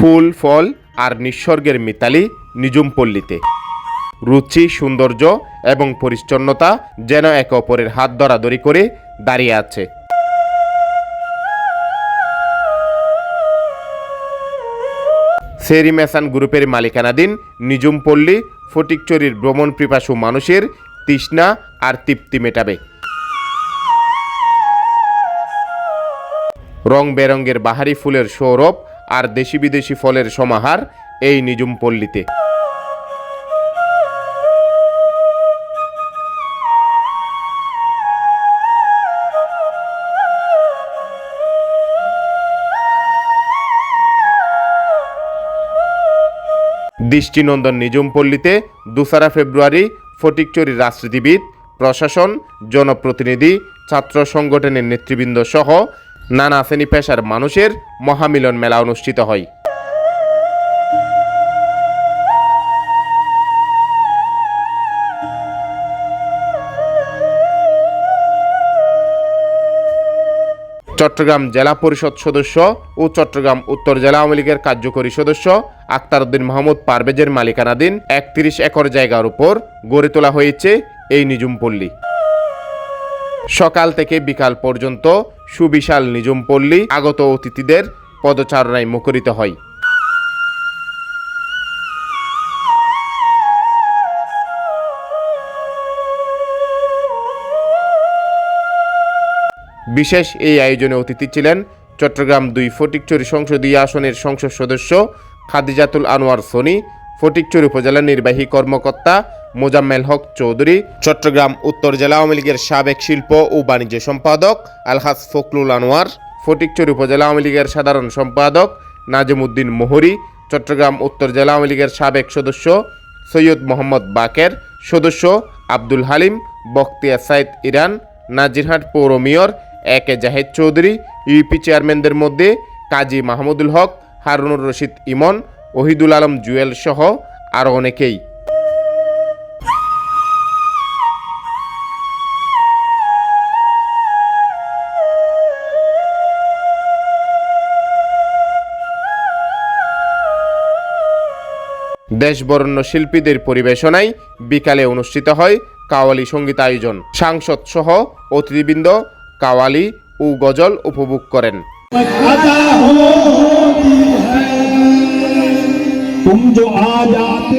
ফুল, ফল আর নিঃসর্গের মিতালি নিজুম পল্লীতে। রুচি, সৌন্দর্য এবং পরিচ্ছন্নতা যেন একে অপরের হাত ধরাধরি করে দাঁড়িয়ে আছে। সেরি মেসান গ্রুপের মালিকানাধীন নিজুম পল্লী ফটিকচুরির ভ্রমণ পিপাসু মানুষের তৃষ্ণা আর তৃপ্তি মেটাবে। রং বেরঙ্গের বাহারি ফুলের সৌরভ আর দেশি বিদেশি ফলের সমাহার এই নিজুম পল্লীতে দৃষ্টিনন্দন নিজুম পল্লীতে দোসরা ফেব্রুয়ারি ফটিকচুরি রাজনীতিবিদ, প্রশাসন, জনপ্রতিনিধি, ছাত্র সংগঠনের নেতৃবৃন্দ সহ নানা শ্রেণি পেশার মানুষের মহামিলন মেলা অনুষ্ঠিত হয়। চট্টগ্রাম জেলা পরিষদ সদস্য ও চট্টগ্রাম উত্তর জেলা আওয়ামী লীগের কার্যকরী সদস্য আক্তার উদ্দিন মাহমুদ পারভেজের মালিকানাধীন একত্রিশ একর জায়গার উপর গড়ে তোলা হয়েছে এই নিজুম পল্লী। সকাল থেকে বিকাল পর্যন্ত সুবিশাল নিজুম পল্লী আগত অতিথিদের পদচারণায় মুখরিত হয়। বিশেষ এই আয়োজনে অতিথি ছিলেন চট্টগ্রাম দুই ফটিকচুরি সংসদীয় আসনের সংসদ সদস্য খাদিজাতুল আনোয়ার সোনি, ফটিকচুরি উপজেলা নির্বাহী কর্মকর্তা মোজাম্মেল হক চৌধুরী, চট্টগ্রাম উত্তর জেলা আওয়ামী লীগের সাবেক শিল্প ও বাণিজ্য সম্পাদক, আলহাজ ফখরুল আনোয়ার, ফটিকচুরি উপজেলা আওয়ামী লীগের সাধারণ সম্পাদক, নাজিমুদ্দিন মোহরি, চট্টগ্রাম উত্তর জেলা আওয়ামী লীগের সাবেক সদস্য, সৈয়দ মোহাম্মদ বাকের, সদস্য আব্দুল হালিম বখতিয়া সাইদ ইরান, নাজিরহাট পৌর mayor A K Jahed Chowdhury, UP চেয়ারম্যানদের মধ্যে কাজী মাহমুদুল হক, হারুনুর রশিদ ইমন, ওহিদুল আলম জুয়েল সহ আরও অনেকেই। দেশবরণ্য শিল্পীদের পরিবেশনায় বিকালে অনুষ্ঠিত হয় কাওয়ালি সঙ্গীত আয়োজন সাংসদ সহ অতিথিবৃন্দ কাওয়ালি ও গজল উপভোগ করেন अदा होती है तुम जो आ जाते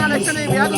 কালেকশন এই মেয়াদ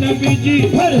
नबी जी भर